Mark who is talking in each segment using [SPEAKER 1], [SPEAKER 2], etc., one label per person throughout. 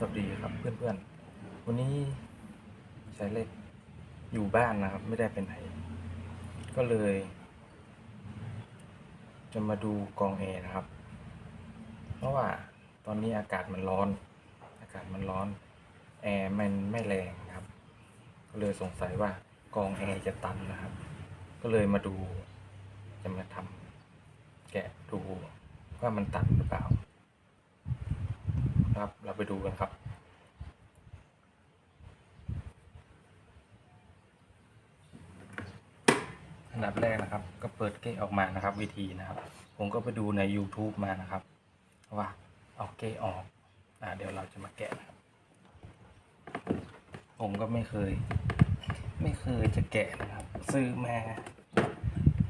[SPEAKER 1] สวัสดีครับเพื่อนๆ วันนี้สายเล็กอยู่บ้านนะครับ ไม่ได้เป็นไหน ก็เลย จะมาดูกองแอร์นะครับ เพราะว่าตอนนี้อากาศมันร้อน อากาศมันร้อน แอร์มันไม่แรงครับ ก็เลยสงสัยว่ากองแอร์จะตันนะครับ ก็เลยมาดูจะมาทำแกะดูว่ามันตันหรือเปล่า ครับ เราไปดูกันครับ อันดับแรกนะครับ ก็เปิดเก้ออกมานะครับ วิธีนะครับ ผมก็ไปดูใน YouTube มานะครับ ว่าเอาเก้ออกอ่าเดี๋ยวเราจะมาแกะนะครับ ผมก็ไม่เคย ไม่เคยจะแกะนะครับ ซื้อมา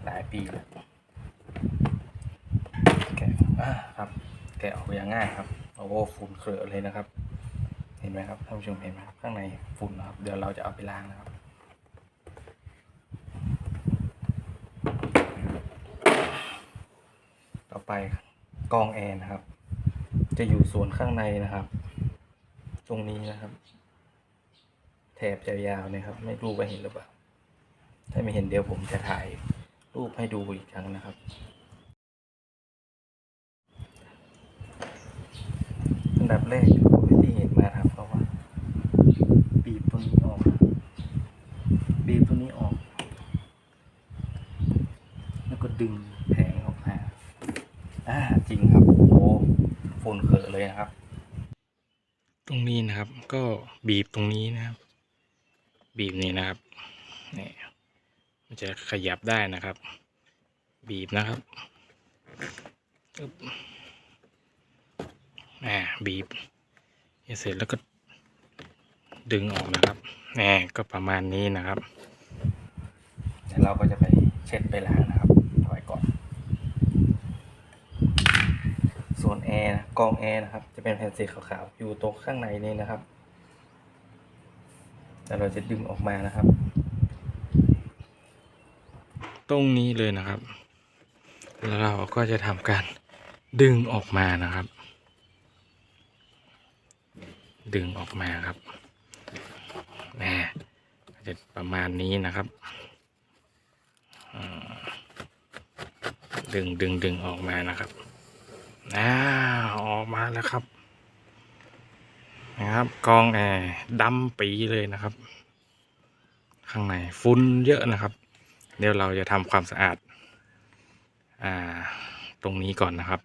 [SPEAKER 1] หลายปีแล้วแกะอ่าครับ แกะออกอย่างง่ายครับ โอ้โหฝุ่นเคอะเลยนะครับ เห็นไหมครับท่านผู้ชมเห็นไหมครับข้างในฝุ่นนะครับเดี๋ยวเราจะเอาไปล้างนะครับต่อไปกองแอร์นะครับ จะอยู่ส่วนข้างในนะครับ ตรงนี้นะครับ แถบยาวๆเนี่ยครับ ไม่รู้ว่าเห็นหรือเปล่าถ้าไม่เห็นเดี๋ยวผมจะถ่ายรูปให้ดูอีกครั้งนะครับ อันดับ แรกผมที่เห็นมาครับเพราะว่าบีบตัวนี้ออกบบีบตัวนี้ออก แล้วก็ดึงแผงออกมาอ่าจริงครับโอ้ฝุ่นเขอะเลยนะครับ ตรงนี้นะครับ ก็บีบตรงนี้นะครับ บีบนี่นะครับนี่มันจะขยับได้นะครับ บีบนะครับ อึ๊บอ่าบีบเสร็จแล้วก็ดึงออกนะครับแน่ก็ประมาณนี้นะครับเดี๋ยวเราก็จะไปเช็ดไปล้างนะครับถอยก่อน ส่วนแอร์นะกรองแอร์นะครับ จะเป็นแผ่นสีขาวๆ อยู่ตรงข้างในนี้นะครับแล้วเราจะดึงออกมานะครับ ตรงนี้เลยนะครับ แล้วเราก็จะทำการดึงออกมานะครับ ดึงออกมาครับแหม่จะประมาณนี้นะครับดึงดึงดึงออกมานะครับอ่าออกมาแล้วครับ นะครับกองแอร์ดำปีเลยนะครับ ข้างในฝุ่นเยอะนะครับ เดี๋ยวเราจะทำความสะอาด อ่า ตรงนี้ก่อนนะครับ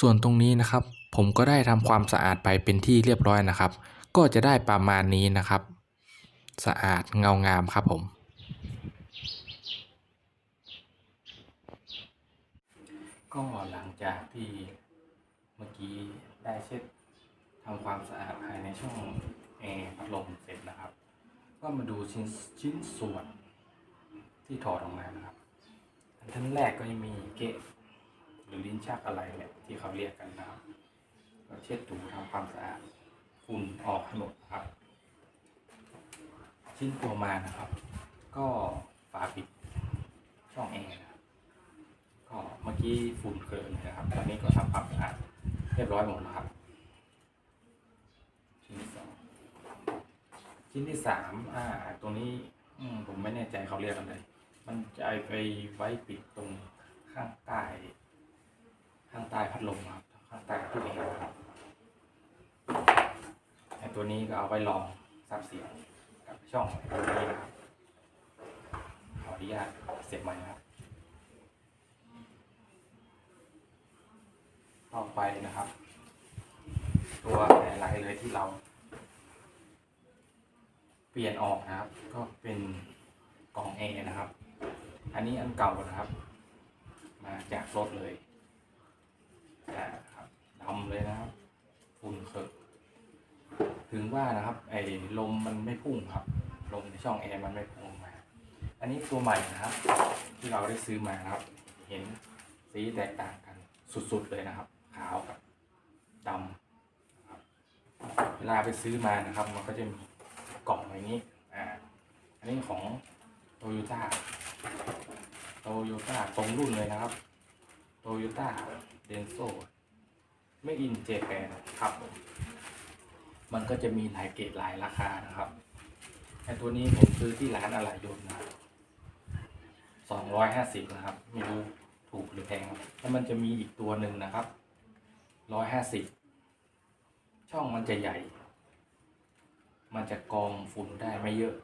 [SPEAKER 2] ส่วนตรงนี้นะครับ ผมก็ได้ทำความสะอาดไปเป็นที่เรียบร้อยนะครับ ก็จะได้ประมาณนี้นะครับ สะอาดเงางามครับผม
[SPEAKER 1] ก็หลังจากที่เมื่อกี้ได้เช็ดทำความสะอาดภายในช่องแอร์พัดลมเสร็จนะครับ ก็มาดูชิ้นชิ้นส่วนที่ถอดออกมานะครับอันท่านแรกก็จะมีเกะ หรือลิ้นชักอะไรเนี่ยที่เขาเรียกกันนะครับก็เช็ดถูทำความสะอาดฝุ่นออกให้หมดนะครับ ชิ้นตัวมานะครับ ก็ฝาปิดช่องแอร์ก็เมื่อกี้ฝุ่นเกินนะครับ ตอนนี้ก็ทำความสะอาดเรียบร้อยหมดแล้วครับ ชิ้นที่สองชิ้นที่สามอ่าตรงนี้อผมไม่แน่ใจเขาเรียกอะไร มันจะไปไว้ปิดตรงข้างใต้ ข้างใต้พัดลมครับข้างใต้ตู้แอร์ครับไอตัวนี้ก็เอาไว้รองซับเสียงกับช่องตรงนี้นะครับขออนุญาตเสียบใหม่นะครับต่อไปนะครับ ตัวไฮไลท์เลยที่เราเปลี่ยนออกนะครับ ก็เป็นกล่องแอร์นะครับ อันนี้อันเก่านะครับ มาจากรถเลย เลยนะครับฝุ่นเขอะถึงว่านะครับ ไอ้ลมมันไม่พุ่งครับ ลมในช่องแอร์มันไม่พุ่งมา อันนี้ตัวใหม่นะครับ ที่เราได้ซื้อมานะครับ เห็นสีแตกต่างกันสุดๆเลยนะครับ ขาวกับดำเวลาไปซื้อมานะครับ มันก็จะมีกล่องอย่างนี้ อ่า อันนี้ของโตโยต้าโตโยต้าตรงรุ่นเลยนะครับโตโยต้าเดนโซ ไม่อินเจแปนครับผมมันก็จะมีหลายเกรดหลายราคานะครับไอตัวนี้ผมซื้อที่ร้านอะไหล่ยนต์นะสองร้อยห้าสิบนะครับไม่รู้ถูกหรือแพงแล้วมันจะมีอีกตัวหนึ่งนะครับร้อยห้าสิบช่องมันจะใหญ่ มันจะกรองฝุ่นได้ไม่เยอะ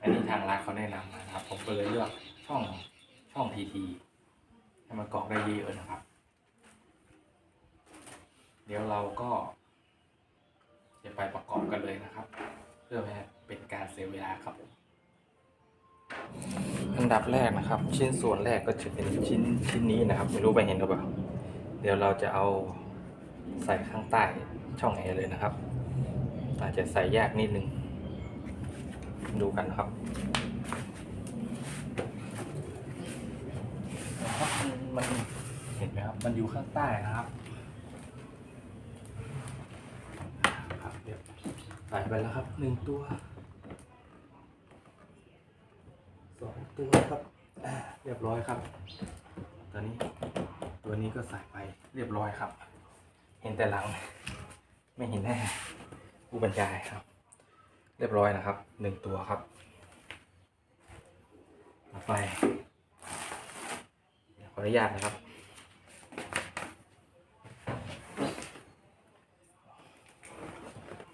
[SPEAKER 1] อันนี้ทางร้านเขาแนะนำนะครับ ผมก็เลยเลือกช่องช่องทีทีให้มันกรองได้เยอะนะครับ เดี๋ยวเราก็ จะไปประกอบกันเลยนะครับ เพื่อไม่ให้เป็นการเสียเวลาครับผมอันดับแรกนะครับ ชิ้นส่วนแรกก็จะเป็นชิ้นชิ้นนี้นะครับ ไม่รู้ไปเห็นหรือเปล่าเดี๋ยวเราจะเอาใส่ข้างใต้ช่องแอร์เลยนะครับ อาจจะใส่ยากนิดนึง ดูกันครับนะครับมันเห็นไหมครับ มันอยู่ข้างใต้นะครับเดี๋ยว ใส่ไปแล้วครับหนึ่งตัวสองตัวครับเรียบร้อยครับตัวนี้ตัวนี้ก็ใส่ไปเรียบร้อยครับ เห็นแต่หลัง ไม่เห็นแน่ผู้บรรยายครับ เรียบร้อยนะครับหนึ่งตัวครับต่อไปขออนุญาตนะครับ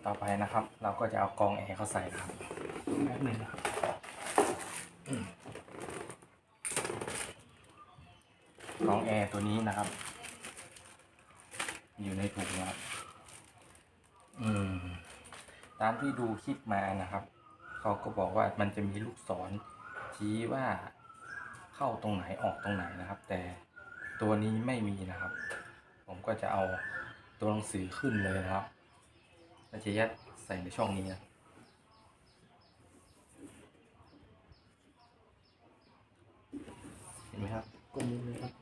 [SPEAKER 1] ต่อไปนะครับ เราก็จะเอากรองแอร์เข้าใส่ครับแป๊บหนึงนะครับอืมกรองแอร์ตัวนี้นะครับ อยู่ในถุงนะครับอืม ตามที่ดูคลิปมานะครับ เขาก็บอกว่ามันจะมีลูกศรชี้ว่าเข้าตรงไหนออกตรงไหนนะครับ แต่ตัวนี้ไม่มีนะครับ ผมก็จะเอาตัวหนังสือขึ้นเลยนะครับ แล้วจะยัดใส่ในช่องนี้นะเห็นไหมครับกลมเลยครับ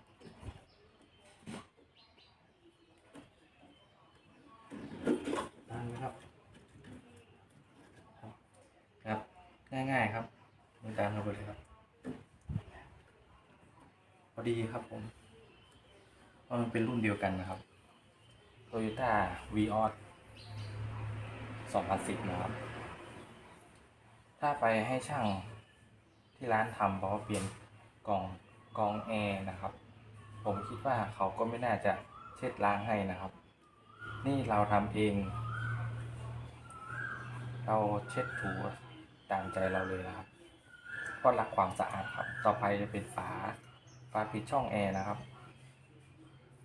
[SPEAKER 1] ตามนะครับ ครับครับง่ายๆครับมือตามเข้าไปเลยครับ พอดีครับผมเพราะมันเป็นรุ่นเดียวกันนะครับ Toyota Vios 2010 นะครับ ถ้าไปให้ช่างที่ร้านทำเพราะว่าเปลี่ยนกล่องกรองแอร์นะครับ ผมคิดว่าเขาก็ไม่น่าจะเช็ดล้างให้นะครับ นี่เราทำเอง เราเช็ดถูตามใจเราเลยนะครับ ก็รักความสะอาดครับ ต่อไปจะเป็นฝาฝาปิดช่องแอร์นะครับ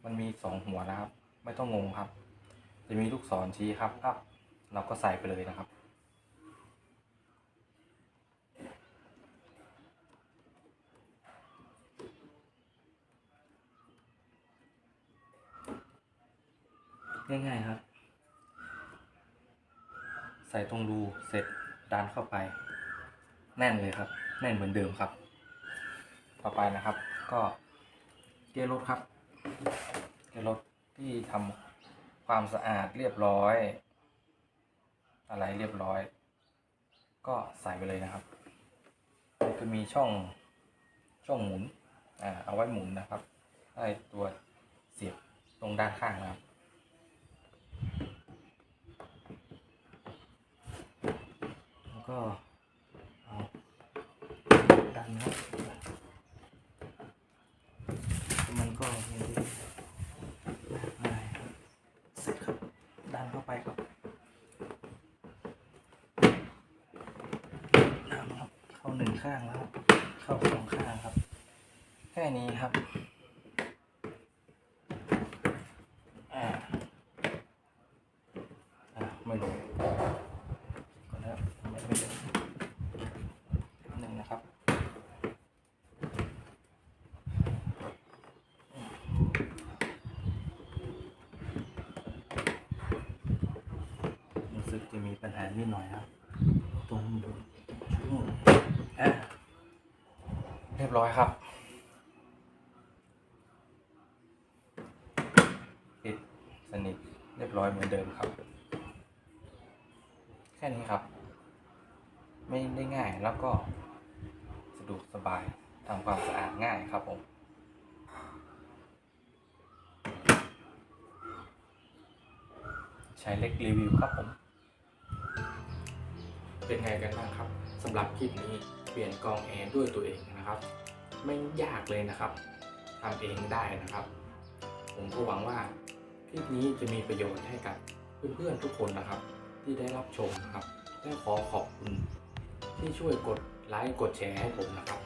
[SPEAKER 1] มันมีสองหัวนะครับ ไม่ต้องงงครับ จะมีลูกศรชี้ครับอัพ เราก็ใส่ไปเลยนะครับ ง่ายๆครับ ใส่ตรงรูเสร็จดันเข้าไป แน่นเลยครับ แน่นเหมือนเดิมครับ ต่อไปนะครับ ก็เกียร์รถครับเกียร์รถที่ทำความสะอาดเรียบร้อย อะไรเรียบร้อย ก็ใส่ไปเลยนะครับนี่ก็มีช่องช่องหมุนอ่าเอาไว้หมุนนะครับให้ตัวเสียบตรงด้านข้างนะครับแล้วก็เอาดันครับมันก็ไม่ได้ง่ายครับเสร็จครับ ดันเข้าไปครับเอาครับ เข้า หนึ่งข้างแล้วครับ เข้าสองข้างครับ แค่นี้ครับอ่าอ่าไม่ลงก่อนนะครับไม่ไม่ลงหนึ่งนะครับรู้สึกจะมีปัญหานิดหน่อยครับตรงช่วงอะเรียบร้อยครับ ปิดสนิทเรียบร้อยเหมือนเดิมครับ แค่นี้ครับ ไม่ได้ง่ายแล้วก็สะดวกสบายทำความสะอาดง่ายครับผมชายเล็กรีวิวครับผม เป็นไงกันบ้างครับสำหรับคลิปนี้ เปลี่ยนกองแอร์ด้วยตัวเองนะครับ ไม่ยากเลยนะครับทำเองได้นะครับ ผมก็หวังว่าคลิปนี้จะมีประโยชน์ให้กับเพื่อนๆทุกคนนะครับ ที่ได้รับชมนะครับและขอขอบคุณ ที่ช่วยกดไลค์กดแชร์ให้ผมนะครับ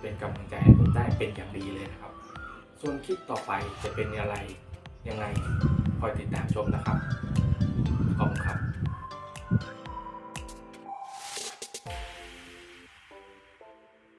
[SPEAKER 1] เป็นกำลังใจให้ผมได้เป็นอย่างดีเลยนะครับ ส่วนคลิปต่อไปจะเป็นอะไรยังไงคอยติดตามชมนะครับขอบคุณครับ